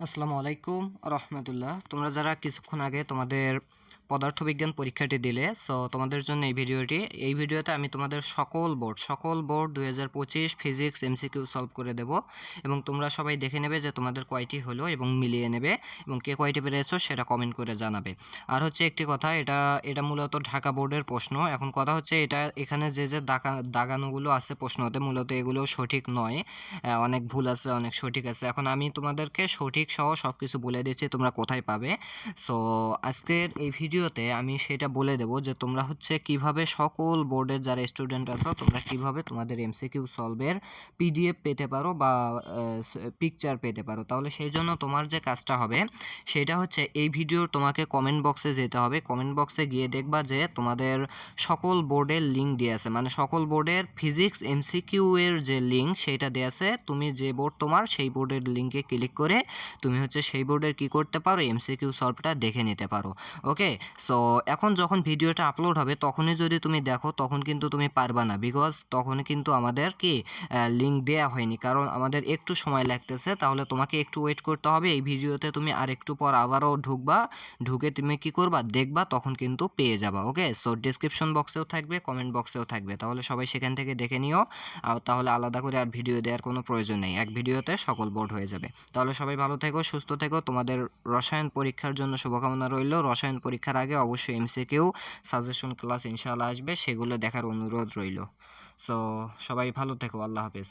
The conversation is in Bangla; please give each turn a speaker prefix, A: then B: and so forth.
A: আসসালামু আলাইকুম রহমতুল্লাহ। তোমরা যারা কিছুক্ষণ আগে তোমাদের পদার্থবিজ্ঞান পরীক্ষাটি দিলে। সো তোমাদের জন্য এই ভিডিওটি। এই ভিডিওতে আমি তোমাদের সকল বোর্ড সকল বোর্ড দুই হাজার পঁচিশ ফিজিক্স এমসিকিউ সলভ করে দেব এবং তোমরা সবাই দেখে নেবে যে তোমাদের কয়টি হলো এবং মিলিয়ে নেবে এবং কে কয়টি পেরেছ সেটা কমেন্ট করে জানাবে। আর হচ্ছে একটি কথা, এটা এটা মূলত ঢাকা বোর্ডের প্রশ্ন। এখন কথা হচ্ছে এটা, এখানে যে যে দাগা, দাগানোগুলো আছে প্রশ্নতে মূলত এগুলো সঠিক নয়। অনেক ভুল আছে, অনেক সঠিক আছে। এখন আমি তোমাদেরকে সঠিক সহ সব কিছু বলে দিচ্ছি, তোমরা কোথায় পাবে। সো আজকের এই ভিডিওতে আমি সেটা বলে দেবো যে তোমরা হচ্ছে কীভাবে সকল বোর্ডের যারা স্টুডেন্ট আছো, তোমরা কীভাবে তোমাদের এমসিকিউ সলভের পিডিএফ পেতে পারো বা পিকচার পেতে পারো। তাহলে সেই জন্য তোমার যে কাজটা হবে, সেটা হচ্ছে এই ভিডিওর তোমাকে কমেন্ট বক্সে যেতে হবে। কমেন্ট বক্সে গিয়ে দেখবা যে তোমাদের সকল বোর্ডের লিঙ্ক দিয়ে মানে সকল বোর্ডের ফিজিক্স এমসিকিউ এর যে লিঙ্ক সেইটা দেওয়া আছে। তুমি যে বোর্ড তোমার, সেই বোর্ডের লিঙ্কে ক্লিক করে তুমি হচ্ছে সেই বোর্ডের কি করতে পারো এমসিকিউ সলভটা দেখে নিতে পারো। ওকে সো এখন যখন ভিডিওটা আপলোড হবে, তখনই যদি তুমি দেখো, তখন কিন্তু তুমি পারবা না। বিকজ তখন কিন্তু আমাদের কি লিঙ্ক দেওয়া হয়নি। কারণ আমাদের একটু সময় লাগতেছে, তাহলে তোমাকে একটু ওয়েট করতে হবে। এই ভিডিওতে তুমি আর একটু পর আবারও ঢুকবা। ঢুকে তুমি কি করবা? দেখবা, তখন কিন্তু পেয়ে যাবা ওকে সো ডিসক্রিপশন বক্সেও থাকবে কমেন্ট বক্সেও থাকবে। তাহলে সবাই সেখান থেকে দেখে নিও। আর তাহলে আলাদা করে আর ভিডিও দেওয়ার কোনো প্রয়োজন নেই। এক ভিডিওতে সকল বোর্ড হয়ে যাবে। তাহলে সবাই ভালো থেকো, সুস্থ থেকো। তোমাদের রসায়ন পরীক্ষার জন্য শুভকামনা রইল। রসায়ন পরীক্ষার আগে অবশ্যই এমসিকিউ সাজেশন ক্লাস ইনশাআল্লাহ আসবে, সেগুলো দেখার অনুরোধ রইল। সো সবাই ভালো থেকো, আল্লাহ হাফিজ।